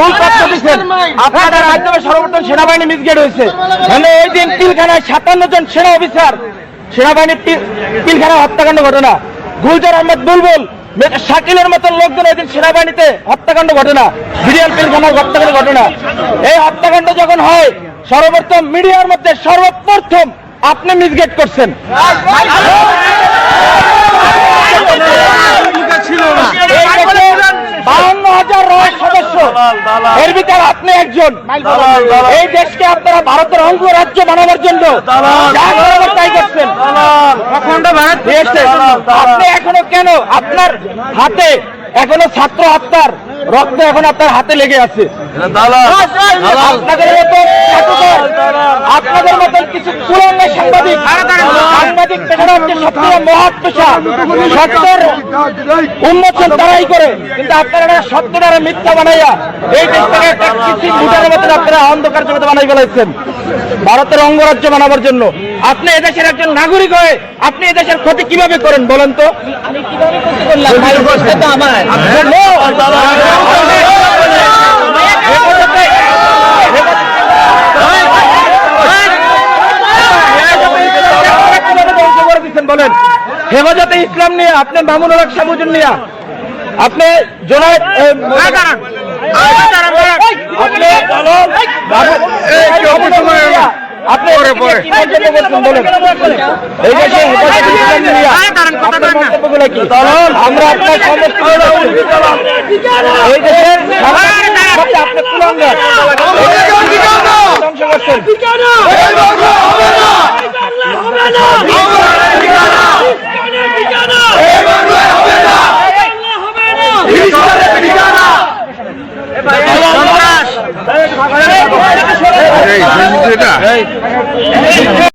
ভুল তথ্য দিচ্ছেন আপনাদের মাধ্যমে সর্বপ্রথম সেনাবাহিনী মিসগেট হয়েছে। মানে ওই দিন পিলখানায় সাতান্ন জন সেনা অফিসার সেনাবাহিনী পিল- পিলখানায় হত্যাকাণ্ড ঘটনা। গুলজার আহমেদ বুলবুল শাকিলের মতন লোকজন ওই দিন সেনাবাহিনীতে হত্যাকাণ্ড ঘটনা বিরিয়াল পিলখানার হত্যাকাণ্ড ঘটনা। এই হত্যাকাণ্ড যখন হয় সর্বপ্রথম মিডিয়ার মধ্যে সর্বপ্রথম আপনি মিসগেট করছেন। এর ভিতরে আপনি একজন। এই দেশকে আপনারা ভারতের অঙ্গরাজ্য বানাবার জন্য তাই করছেন। আপনি এখনও কেন আপনার হাতে এখনও ছাত্র আত্মার রক্ত এখন আপনার হাতে লেগে আছে? আপনাদের মতো আপনাদের মতন কিছু পুরনো সাংবাদিক সাংবাদিক পেশাটা হচ্ছে সবচেয়ে মহৎ পেশা। সত্যের উন্মোচন তারাই করে। কিন্তু আপনারা সত্য দ্বারা মিথ্যা বানাইয়া এই দেশটাকে একটা কিছু মুটার মতন আপনারা অন্ধকার জগতে বানাই ভারতের অঙ্গরাজ্য বানাবার জন্য। আপনি এদেশের একজন নাগরিক হয়ে আপনি এদেশের ক্ষতি কীভাবে করেন বলেন তো? কীভাবে বলেন হেফাজতে ইসলাম নিয়ে আপনি মামুনুল হক সাবুজুন নিয়ে আপনি জোনায়েদ আপনি আমরা আপনার সমস্ত এই দেশের করছেন এটা